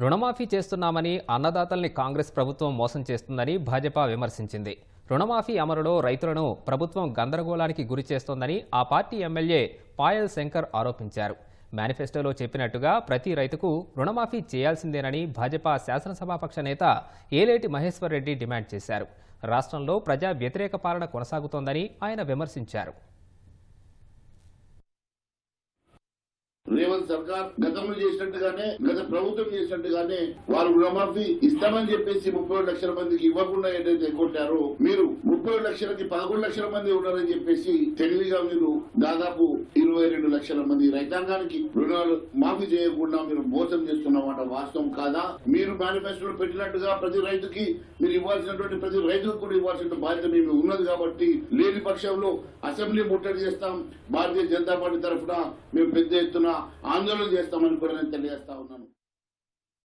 రుణమాఫీ చేస్తున్నామని అన్నదాతల్ని కాంగ్రెస్ ప్రభుత్వం మోసం చేస్తుందని భాజపా విమర్శించింది. రుణమాఫీ అమలులో రైతులను ప్రభుత్వం గందరగోళానికి గురి చేస్తోందని ఆ పార్టీ ఎమ్మెల్యే పాయల్ శంకర్ ఆరోపించారు. మేనిఫెస్టోలో చెప్పినట్టుగా ప్రతి రైతుకు రుణమాఫీ చేయాల్సిందేనని భాజపా శాసనసభాపక్ష నేత ఏలేటి మహేశ్వర్ రెడ్డి డిమాండ్ చేశారు. రాష్ట్రంలో ప్రజా వ్యతిరేక పాలన కొనసాగుతోందని ఆయన విమర్శించారు. రేవంత్ సర్కార్ గతంలో చేసినట్టుగానే గత ప్రభుత్వం చేసినట్టుగానే వారు రుణమాఫీ ఇస్తామని చెప్పేసి ముప్పై లక్షల మందికి ఇవ్వకుండా ఏదైతే కొట్టారో మీరు ముప్పై లక్షలకి పదకొండు లక్షల మంది ఉన్నారని చెప్పేసి తెలివిగా మీరు దాదాపు ఇరవై రెండు లక్షల మంది రైతాంగానికి రుణాలు మాఫీ చేయకుండా మీరు మోసం చేస్తున్నమాట వాస్తవం కాదా? మీరు మేనిఫెస్టోలో పెట్టినట్టుగా ప్రతి రైతుకి మీరు ఇవ్వాల్సినటువంటి ప్రతి రైతుకు కూడా ఇవ్వాల్సిన బాధ్యత మేము ఉన్నది కాబట్టి లేని పక్షంలో అసెంబ్లీ ముట్టడి చేస్తాం. భారతీయ జనతా పార్టీ తరఫున మేము పెద్ద ఎత్తున ఆందోళన చేస్తామని కూడా నేను తెలియజేస్తా ఉన్నాను.